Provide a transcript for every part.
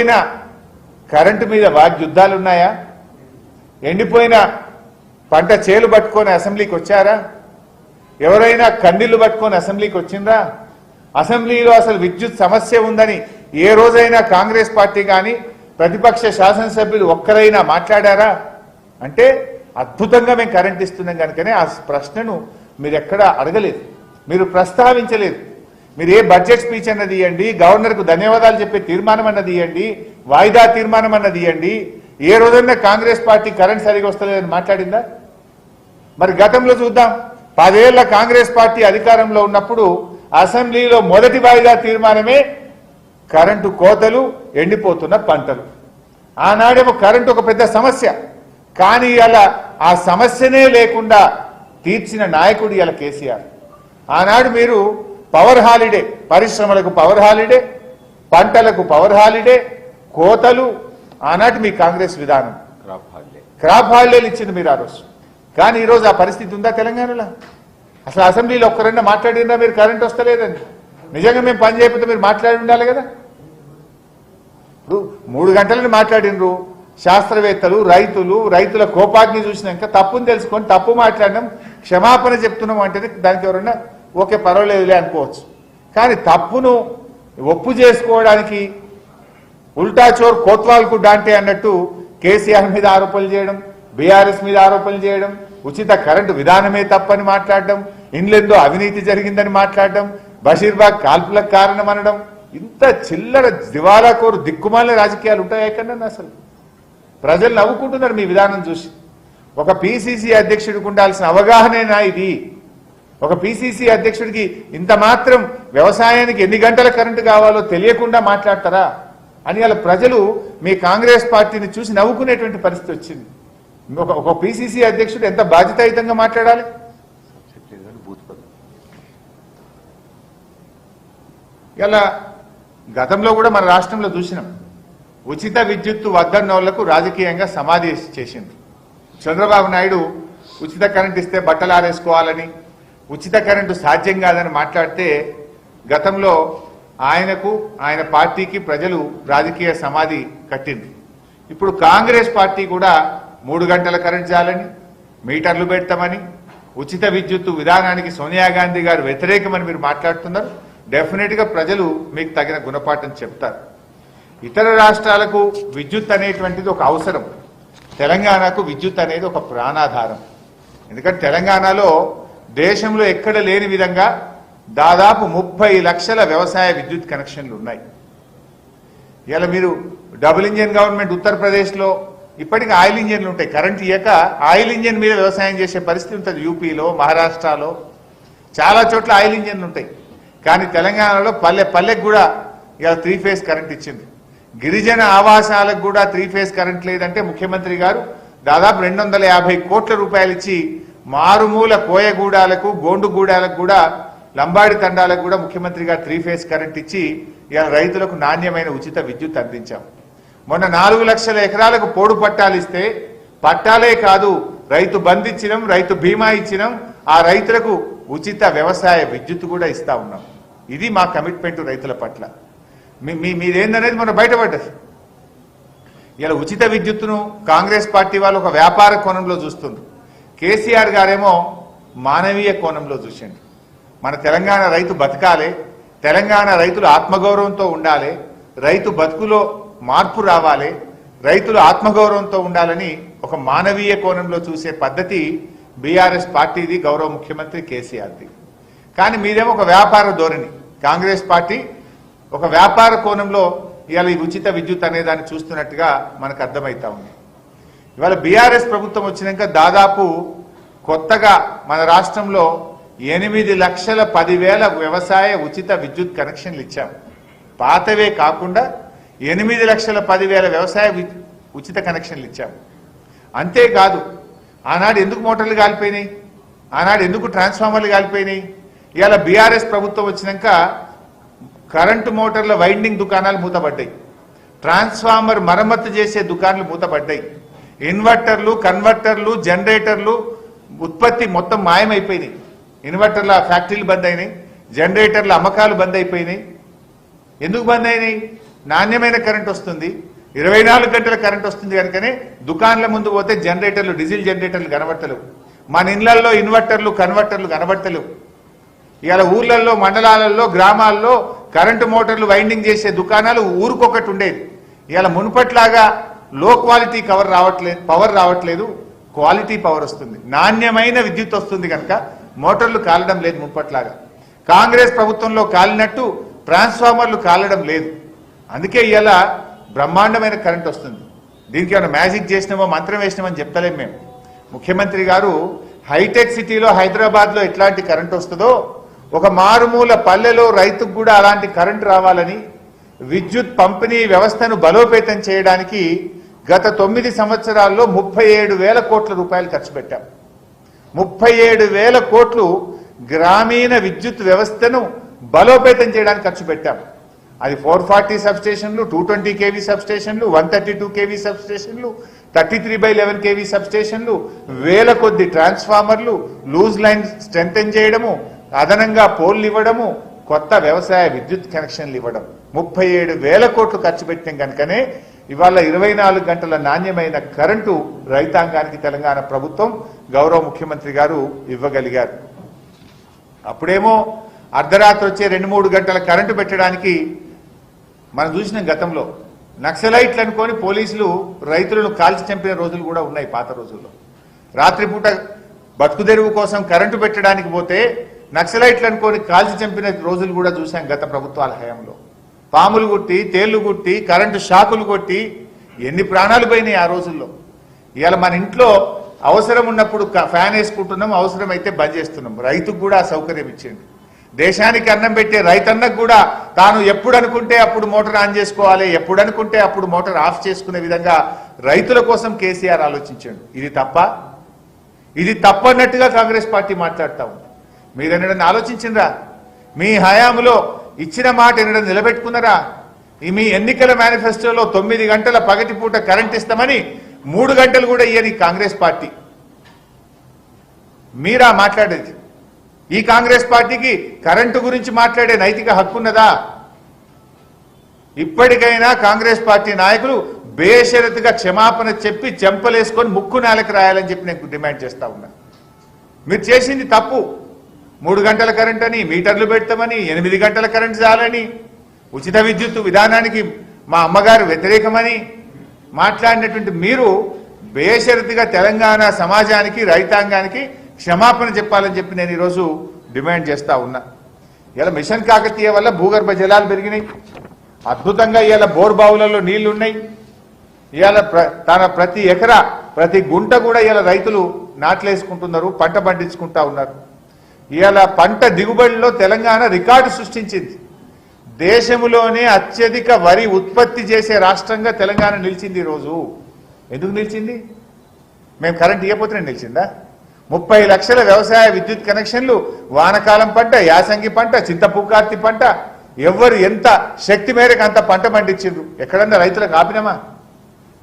ఎండిపోయిన కరెంటు మీద వాగ్ యుద్ధాలున్నాయా ఎండిపోయిన పంట చేలు పట్టుకొని అసెంబ్లీకి వచ్చారా? ఎవరైనా కండిలు పట్టుకొని అసెంబ్లీకి వచ్చిందా? అసెంబ్లీలో అసలు విద్యుత్ సమస్య ఉందని ఏ రోజైనా కాంగ్రెస్ పార్టీ కానీ ప్రతిపక్ష శాసనసభ్యులు ఒక్కరైనా మాట్లాడారా? అంటే అద్భుతంగా మేము కరెంట్ ఇస్తున్నాం కనుకనే ఆ ప్రశ్నను మీరు ఎక్కడా అడగలేదు. మీరు ప్రస్తావించలేదు. మీరు ఏ బడ్జెట్ స్పీచ్ అన్నది ఇవ్వండి గవర్నర్కు ధన్యవాదాలు చెప్పే తీర్మానం అన్నది ఇవ్వండి వాయిదా తీర్మానం అన్నది ఇవ్వండి ఏ రోజైనా కాంగ్రెస్ పార్టీ కరెంట్ సరిగా వస్తలేదని మాట్లాడిందా? మరి గతంలో చూద్దాం. పదేళ్ళ కాంగ్రెస్ పార్టీ అధికారంలో ఉన్నప్పుడు అసెంబ్లీలో మొదటి వాయిదా తీర్మానమే కరెంటు కోతలు ఎండిపోతున్న పంటలు. ఆనాడేమో కరెంటు ఒక పెద్ద సమస్య. కానీ ఇలా ఆ సమస్యనే లేకుండా తీర్చిన నాయకుడు ఇలా కేసీఆర్. ఆనాడు మీరు పవర్ హాలిడే పరిశ్రమలకు పవర్ హాలిడే పంటలకు పవర్ హాలిడే కోతలు ఆనాటి మీ కాంగ్రెస్ విధానం. Crop holiday. క్రాప్ హాలిడేలు ఇచ్చింది మీరు ఆ రోజు. కానీ ఈరోజు ఆ పరిస్థితి ఉందా తెలంగాణలో? అసలు అసెంబ్లీలో ఒక్కరైనా మాట్లాడినా మీరు కరెంట్ వస్తలేదండి నిజంగా మేము పని చేయకపోతే మీరు మాట్లాడి ఉండాలి కదా? ఇప్పుడు మూడు గంటలని మాట్లాడినరు. శాస్త్రవేత్తలు రైతులు రైతుల కోపాగ్ని చూసినాక తప్పుని తెలుసుకొని తప్పు మాట్లాడినాం క్షమాపణ చెప్తున్నాం అంటే దానికి ఎవరన్నా ఓకే పర్వాలేదులే అనుకోవచ్చు. కానీ తప్పును ఒప్పు చేసుకోవడానికి ఉల్టా చోర్ కోత్వాల్కు డాంటే అన్నట్టు కేసీఆర్ మీద ఆరోపణలు చేయడం బీఆర్ఎస్ మీద ఆరోపణలు చేయడం ఉచిత కరెంటు విధానమే తప్పని మాట్లాడడం ఇండ్లెందో అవినీతి జరిగిందని మాట్లాడడం బషీర్బాగ్ కాల్పులకు కారణం అనడం ఇంత చిల్లర దివాలా కోరు దిక్కుమాలిన రాజకీయాలు ఉంటాయి ఎక్కడన్నా అసలు? ప్రజలు నవ్వుకుంటున్నారు మీ విధానం చూసి. ఒక పిసిసి అధ్యక్షుడికి ఉండాల్సిన అవగాహనేనా ఇది? ఒక పిసిసి అధ్యక్షుడికి ఇంత మాత్రం వ్యవసాయానికి ఎన్ని గంటల కరెంటు కావాలో తెలియకుండా మాట్లాడతారా? అని అలా ప్రజలు మీ కాంగ్రెస్ పార్టీని చూసి నవ్వుకునేటువంటి పరిస్థితి వచ్చింది. ఒక ఒక పిసిసి అధ్యక్షుడు ఎంత బాధ్యతాయుతంగా మాట్లాడాలి? ఇలా గతంలో కూడా మన రాష్ట్రంలో చూసినాం. ఉచిత విద్యుత్తు వద్దన్నోళ్ళకు రాజకీయంగా సమాధి చేసింది చంద్రబాబు నాయుడు ఉచిత కరెంట్ ఇస్తే బట్టలు ఆరేసుకోవాలని ఉచిత కరెంటు సాధ్యం కాదని మాట్లాడితే గతంలో ఆయనకు ఆయన పార్టీకి ప్రజలు రాజకీయ సమాధి కట్టింది. ఇప్పుడు కాంగ్రెస్ పార్టీ కూడా మూడు గంటల కరెంట్ చాలని మీటర్లు పెడతామని ఉచిత విద్యుత్తు విధానానికి సోనియా గాంధీ గారు వ్యతిరేకమని మీరు మాట్లాడుతున్నారు. డెఫినెట్గా ప్రజలు మీకు తగిన గుణపాఠం చెప్తారు. ఇతర రాష్ట్రాలకు విద్యుత్ అనేటువంటిది ఒక అవసరం. తెలంగాణకు విద్యుత్ అనేది ఒక ప్రాణాధారం. ఎందుకంటే తెలంగాణలో దేశంలో ఎక్కడ లేని విధంగా దాదాపు ముప్పై లక్షల వ్యవసాయ విద్యుత్ కనెక్షన్లు ఉన్నాయి. ఇలా మీరు డబుల్ ఇంజిన్ గవర్నమెంట్ ఉత్తరప్రదేశ్లో ఇప్పటికీ ఆయిల్ ఇంజన్లు ఉంటాయి. కరెంట్ ఇయ్యక ఆయిల్ ఇంజన్ మీద వ్యవసాయం చేసే పరిస్థితి ఉంటుంది. యూపీలో మహారాష్ట్రలో చాలా చోట్ల ఆయిల్ ఇంజన్లు ఉంటాయి. కానీ తెలంగాణలో పల్లె పల్లెకు కూడా ఇలా త్రీ ఫేజ్ కరెంట్ ఇచ్చింది. గిరిజన ఆవాసాలకు కూడా త్రీ ఫేజ్ కరెంట్ లేదంటే ముఖ్యమంత్రి గారు దాదాపు రెండు వందల యాభై కోట్ల రూపాయలు ఇచ్చి మారుమూల కోయగూడాలకు గోండుగూడాలకు కూడా లంబాడి తండాలకు కూడా ముఖ్యమంత్రి గారు త్రీ ఫేజ్ కరెంట్ ఇచ్చి ఇలా రైతులకు నాణ్యమైన ఉచిత విద్యుత్ అందించాం. మొన్న నాలుగు లక్షల ఎకరాలకు పోడు పట్టాలు ఇస్తే పట్టాలే కాదు రైతు బంద్ ఇచ్చినాం రైతు బీమా ఇచ్చినాం ఆ రైతులకు ఉచిత వ్యవసాయ విద్యుత్ కూడా ఇస్తా ఉన్నాం. ఇది మా కమిట్మెంట్ రైతుల పట్ల. మీ మీదేందనేది మొన్న బయటపడ్డది. ఇలా ఉచిత విద్యుత్తును కాంగ్రెస్ పార్టీ వాళ్ళు ఒక వ్యాపార కోణంలో చూస్తుంది కేసీఆర్ గారేమో మానవీయ కోణంలో చూసిండు. మన తెలంగాణ రైతు బతకాలి తెలంగాణ రైతులు ఆత్మగౌరవంతో ఉండాలి రైతు బతుకులో మార్పు రావాలి రైతులు ఆత్మగౌరవంతో ఉండాలని ఒక మానవీయ కోణంలో చూసే పద్ధతి బీఆర్ఎస్ పార్టీది గౌరవ ముఖ్యమంత్రి కేసీఆర్ది. కానీ మీరేమో ఒక వ్యాపార ధోరణి కాంగ్రెస్ పార్టీ ఒక వ్యాపార కోణంలో ఇవాళ ఈ ఉచిత విద్యుత్ అనే దాన్ని చూస్తున్నట్టుగా మనకు అర్థమవుతా ఉంది. ఇవాళ బీఆర్ఎస్ ప్రభుత్వం వచ్చినాక దాదాపు కొత్తగా మన రాష్ట్రంలో ఎనిమిది లక్షల పదివేల వ్యవసాయ ఉచిత విద్యుత్ కనెక్షన్లు ఇచ్చాం. పాతవే కాకుండా ఎనిమిది లక్షల పదివేల వ్యవసాయ ఉచిత కనెక్షన్లు ఇచ్చాం. అంతేకాదు ఆనాడు ఎందుకు మోటార్లు కాలిపోయినాయి? ఆనాడు ఎందుకు ట్రాన్స్ఫార్మర్లు కాలిపోయినాయి? ఇవాళ బీఆర్ఎస్ ప్రభుత్వం వచ్చినాక కరెంటు మోటార్ల వైండింగ్ దుకాణాలు మూతపడ్డాయి. ట్రాన్స్ఫార్మర్ మరమ్మతు చేసే దుకాణాలు మూతపడ్డాయి. ఇన్వర్టర్లు కన్వర్టర్లు జనరేటర్లు ఉత్పత్తి మొత్తం మాయమైపోయినాయి. ఇన్వర్టర్ల ఫ్యాక్టరీలు బంద్ అయినాయి జనరేటర్ల అమ్మకాలు బంద్ అయిపోయినాయి ఎందుకు బంద్ అయినాయి నాణ్యమైన కరెంట్ వస్తుంది ఇరవై నాలుగు గంటల కరెంట్ వస్తుంది కనుకనే దుకాన్ల ముందు పోతే జనరేటర్లు డీజిల్ జనరేటర్లు కనబడతలేవు. మన ఇళ్ళలో ఇన్వర్టర్లు కన్వర్టర్లు కనబడతలేవు. ఇవాళ ఊర్లలో మండలాలలో గ్రామాల్లో కరెంటు మోటార్లు వైండింగ్ చేసే దుకాణాలు ఊరికొకటి ఉండేది ఇవాళ మునుపట్లాగా లో క్వాలిటీ కవర్ రావట్లేదు పవర్ రావట్లేదు క్వాలిటీ పవర్ వస్తుంది. నాణ్యమైన విద్యుత్ వస్తుంది కనుక మోటార్లు కాలడం లేదు ముప్పట్లాగా. కాంగ్రెస్ ప్రభుత్వంలో కాలినట్టు ట్రాన్స్ఫార్మర్లు కాలడం లేదు. అందుకే ఇలా బ్రహ్మాండమైన కరెంట్ వస్తుంది. దీనికి ఏమైనా మ్యాజిక్ చేసినామో మంత్రం వేసినామని చెప్తలేం మేము. ముఖ్యమంత్రి గారు హైటెక్ సిటీలో హైదరాబాద్లో ఎట్లాంటి కరెంట్ వస్తుందో ఒక మారుమూల పల్లెలో రైతుకు కూడా అలాంటి కరెంట్ రావాలని విద్యుత్ పంపిణీ వ్యవస్థను బలోపేతం చేయడానికి గత తొమ్మిది సంవత్సరాల్లో ముప్పై ఏడు వేల కోట్ల రూపాయలు ఖర్చు పెట్టాం. ముప్పై ఏడు వేల కోట్లు గ్రామీణ విద్యుత్ వ్యవస్థను బలోపేతం చేయడానికి ఖర్చు పెట్టాం. అది ఫోర్ ఫార్టీ సబ్స్టేషన్లు టూ ట్వంటీ కేవీ సబ్స్టేషన్లు one thirty two KV సబ్స్టేషన్లు thirty three by eleven KV సబ్స్టేషన్లు వేల కొద్ది ట్రాన్స్ఫార్మర్లు లూజ్ లైన్ స్ట్రెంగ్తెన్ చేయడము అదనంగా పోల్లు ఇవ్వడము కొత్త వ్యవసాయ విద్యుత్ కనెక్షన్లు ఇవ్వడం. ముప్పై ఏడు వేల కోట్లు ఖర్చు పెట్టాం కనుకనే ఇవాళ ఇరవై నాలుగు గంటల నాణ్యమైన కరెంటు రైతాంగానికి తెలంగాణ ప్రభుత్వం గౌరవ ముఖ్యమంత్రి గారు ఇవ్వగలిగారు. అప్పుడేమో అర్ధరాత్రి వచ్చే రెండు మూడు గంటల కరెంటు పెట్టడానికి మనం చూసిన గతంలో. నక్సలైట్లు అనుకొని పోలీసులు రైతులను కాల్చి చంపిన రోజులు కూడా ఉన్నాయి పాత రోజుల్లో. రాత్రిపూట బతుకుదెరువు కోసం కరెంటు పెట్టడానికి పోతే నక్సలైట్లు అనుకొని కాల్చి చంపిన రోజులు కూడా చూశాం గత ప్రభుత్వాల హయాంలో. పాములు కుట్టి తేళ్ళు కుట్టి కరెంటు షాకులు కొట్టి ఎన్ని ప్రాణాలు పోయినాయి ఆ రోజుల్లో? ఇవాళ మన ఇంట్లో అవసరం ఉన్నప్పుడు క- ఫ్యాన్ వేసుకుంటున్నాం అవసరం అయితే బంద్ చేస్తున్నాం. రైతుకు కూడా సౌకర్యం ఇచ్చేయండి. దేశానికి అన్నం పెట్టే రైతన్నకు కూడా తాను ఎప్పుడు అనుకుంటే అప్పుడు మోటార్ ఆన్ చేసుకోవాలి ఎప్పుడు అనుకుంటే అప్పుడు మోటార్ ఆఫ్ చేసుకునే విధంగా రైతుల కోసం కేసీఆర్ ఆలోచించాడు. ఇది తప్ప? ఇది తప్పన్నట్టుగా కాంగ్రెస్ పార్టీ మాట్లాడుతా ఉంది. మీరు ఆలోచించిండ్రా? మీ హయాంలో ఇచ్చిన మాట ఎన్నడన్నా నిలబెట్టుకున్నారా? మీ ఎన్నికల మేనిఫెస్టోలో తొమ్మిది గంటల పగటిపూట కరెంట్ ఇస్తామని మూడు గంటలు కూడా ఇయ్యని కాంగ్రెస్ పార్టీ. మీరా మాట్లాడేది? ఈ కాంగ్రెస్ పార్టీకి కరెంటు గురించి మాట్లాడే నైతిక హక్కు ఉన్నదా? ఇప్పటికైనా కాంగ్రెస్ పార్టీ నాయకులు బేషరతుగా క్షమాపణ చెప్పి చెంపలేసుకొని ముక్కు నేలకు రాయాలని చెప్పి నేను డిమాండ్ చేస్తా ఉన్నా. మీరు చేసింది తప్పు. మూడు గంటల కరెంట్ అని మీటర్లు పెడతామని ఎనిమిది గంటల కరెంట్ చాలని ఉచిత విద్యుత్ విధానానికి మా అమ్మగారు వ్యతిరేకమని మాట్లాడినటువంటి మీరు బేషరతిగా తెలంగాణ సమాజానికి రైతాంగానికి క్షమాపణ చెప్పాలని చెప్పి నేను ఈరోజు డిమాండ్ చేస్తా ఉన్నా. ఇలా మిషన్ కాకతీయ వల్ల భూగర్భ జలాలు పెరిగినాయి. అద్భుతంగా ఇవాళ బోర్ బావులలో నీళ్ళు ఉన్నాయి ఇవాళ ప్ర- తన ప్రతి ఎకరా ప్రతి గుంట కూడా ఇవాళ రైతులు నాట్లేసుకుంటున్నారు పంట పండించుకుంటా ఉన్నారు. ఇవాళ పంట దిగుబడిలో తెలంగాణ రికార్డు సృష్టించింది. దేశంలోనే అత్యధిక వరి ఉత్పత్తి చేసే రాష్ట్రంగా తెలంగాణ నిలిచింది ఈరోజు ఎందుకు నిలిచింది? మేము కరెంట్ ఇవ్వకపోతేనే నిలిచిందా? ముప్పై లక్షల వ్యవసాయ విద్యుత్ కనెక్షన్లు వానకాలం పంట యాసంగి పంట చింతపుకార్తి పంట ఎవరు ఎంత శక్తి మేరకు అంత పంట పండించిండ్రు? ఎక్కడన్నా రైతులకు ఆపినామా?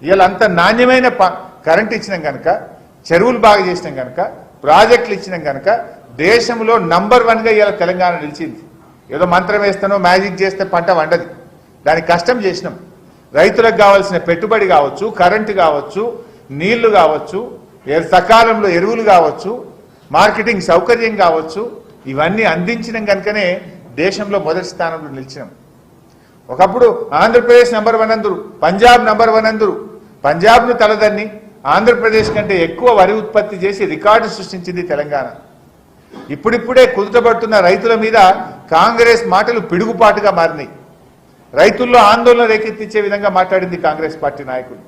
ఇవాళ అంత నాణ్యమైన ప- కరెంట్ ఇచ్చినాం కనుక చెరువులు బాగా చేసినాం కనుక ప్రాజెక్టులు ఇచ్చినాం కనుక దేశంలో నంబర్ వన్గా ఇవాళ తెలంగాణ నిలిచింది. ఏదో మంత్రం వేస్తానో మ్యాజిక్ చేస్తే పంట వండదు. దానికి కష్టం చేసినాం. రైతులకు కావాల్సిన పెట్టుబడి కావచ్చు కరెంటు కావచ్చు నీళ్ళు కావచ్చు సకాలంలో ఎరువులు కావచ్చు మార్కెటింగ్ సౌకర్యం కావచ్చు ఇవన్నీ అందించిన కనుకనే దేశంలో మొదటి స్థానంలో నిలిచినాం. ఒకప్పుడు ఆంధ్రప్రదేశ్ నంబర్ వన్ అందరు పంజాబ్ నంబర్ వన్ అందరు పంజాబ్ను తలదన్ని ఆంధ్రప్రదేశ్ కంటే ఎక్కువ వరి ఉత్పత్తి చేసి రికార్డు సృష్టించింది తెలంగాణ. ఇప్పుడిప్పుడే కుదుటబడుతున్న రైతుల మీద కాంగ్రెస్ మాటలు పిడుగుపాటుగా మారినాయి. రైతుల్లో ఆందోళన రేకెత్తించే విధంగా మాట్లాడింది కాంగ్రెస్ పార్టీ నాయకులు.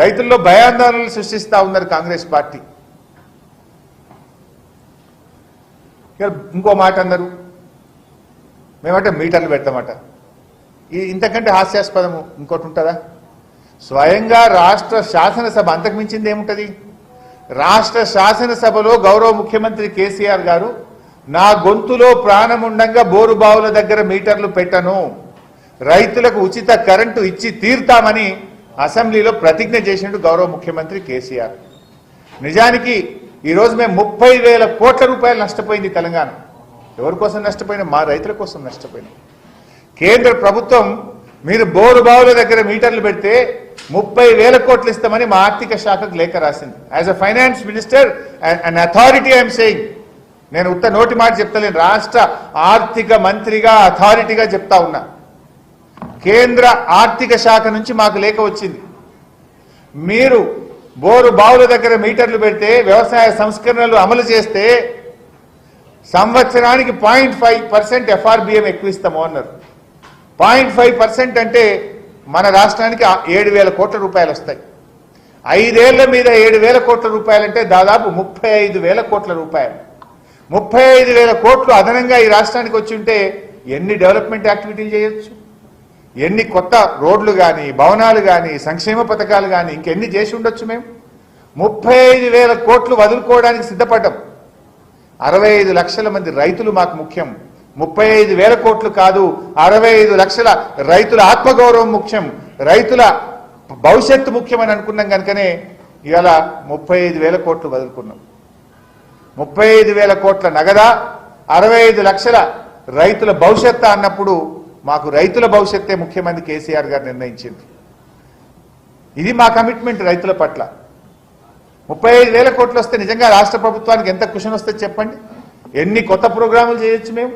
రైతుల్లో భయాందోళనలు సృష్టిస్తా ఉన్నారు కాంగ్రెస్ పార్టీ. ఇంకో మాట అన్నారు. మేమంటే మీటర్లు పెడతామట. ఇది ఇంతకంటే హాస్యాస్పదము ఇంకోటి ఉంటుందా? స్వయంగా రాష్ట్ర శాసనసభ అంతకు మించింది ఏముంటది? రాష్ట్ర శాసనసభలో గౌరవ ముఖ్యమంత్రి కేసీఆర్ గారు నా గొంతులో ప్రాణం బోరుబావుల బోరు బావుల దగ్గర మీటర్లు పెట్టను. రైతులకు ఉచిత కరెంటు ఇచ్చి తీర్తామని అసెంబ్లీలో ప్రతిజ్ఞ చేసిండు గౌరవ ముఖ్యమంత్రి కేసీఆర్. నిజానికి ఈరోజు మేము ముప్పై వేల కోట్ల రూపాయలు నష్టపోయింది తెలంగాణ. ఎవరి కోసం నష్టపోయినా? మా రైతుల కోసం నష్టపోయినాం. కేంద్ర ప్రభుత్వం మీరు బోరు బావుల దగ్గర మీటర్లు పెడితే ముప్పై వేల కోట్లు ఇస్తామని మా ఆర్థిక శాఖకు లేఖ రాసింది. As a finance minister and authority I'm saying నేను ఉత్త నోటి మాట చెప్తలేను. రాష్ట్ర ఆర్థిక మంత్రిగా అథారిటీగా చెప్తా ఉన్నా. కేంద్ర ఆర్థిక శాఖ నుంచి మాకు లేఖ వచ్చింది. మీరు బోరు బావుల దగ్గర మీటర్లు పెడితే వ్యవసాయ సంస్కరణలు అమలు చేస్తే సంవత్సరానికి పాయింట్ ఫైవ్ పర్సెంట్ ఎఫ్ఆర్బిఎం ఎక్కువ ఇస్తాము అన్నారు. పాయింట్ ఫైవ్ పర్సెంట్ అంటే మన రాష్ట్రానికి ఏడు వేల కోట్ల రూపాయలు వస్తాయి. ఐదేళ్ళ మీద ఏడు వేల కోట్ల రూపాయలంటే దాదాపు ముప్పై ఐదు వేల కోట్ల రూపాయలు. ముప్పై ఐదు వేల కోట్లు అదనంగా ఈ రాష్ట్రానికి వచ్చి ఉంటే ఎన్ని డెవలప్మెంట్ యాక్టివిటీలు చేయొచ్చు? ఎన్ని కొత్త రోడ్లు కానీ భవనాలు కానీ సంక్షేమ పథకాలు కానీ ఇంకెన్ని చేసి ఉండొచ్చు మేము? ముప్పై ఐదు వేల కోట్లు వదులుకోవడానికి సిద్ధపడ్డం. అరవై ఐదు లక్షల మంది రైతులు మాకు ముఖ్యం. ముప్పై ఐదు వేల కోట్లు కాదు అరవై ఐదు లక్షల రైతుల ఆత్మగౌరవం ముఖ్యం. రైతుల భవిష్యత్తు ముఖ్యమని అనుకున్నాం కనుకనే ఇవాళ ముప్పై ఐదు వేల కోట్లు వదులుకున్నాం. ముప్పై ఐదు వేల కోట్ల నగదా అరవై ఐదు లక్షల రైతుల భవిష్యత్తు అన్నప్పుడు మాకు రైతుల భవిష్యత్తే ముఖ్యమంత్రి కేసీఆర్ గారు నిర్ణయించింది. ఇది మా కమిట్మెంట్ రైతుల పట్ల. ముప్పై ఐదు వేల కోట్లు వస్తే నిజంగా రాష్ట్ర ప్రభుత్వానికి ఎంత కుషన్ వస్తే చెప్పండి? ఎన్ని కొత్త ప్రోగ్రాములు చేయొచ్చు మేము?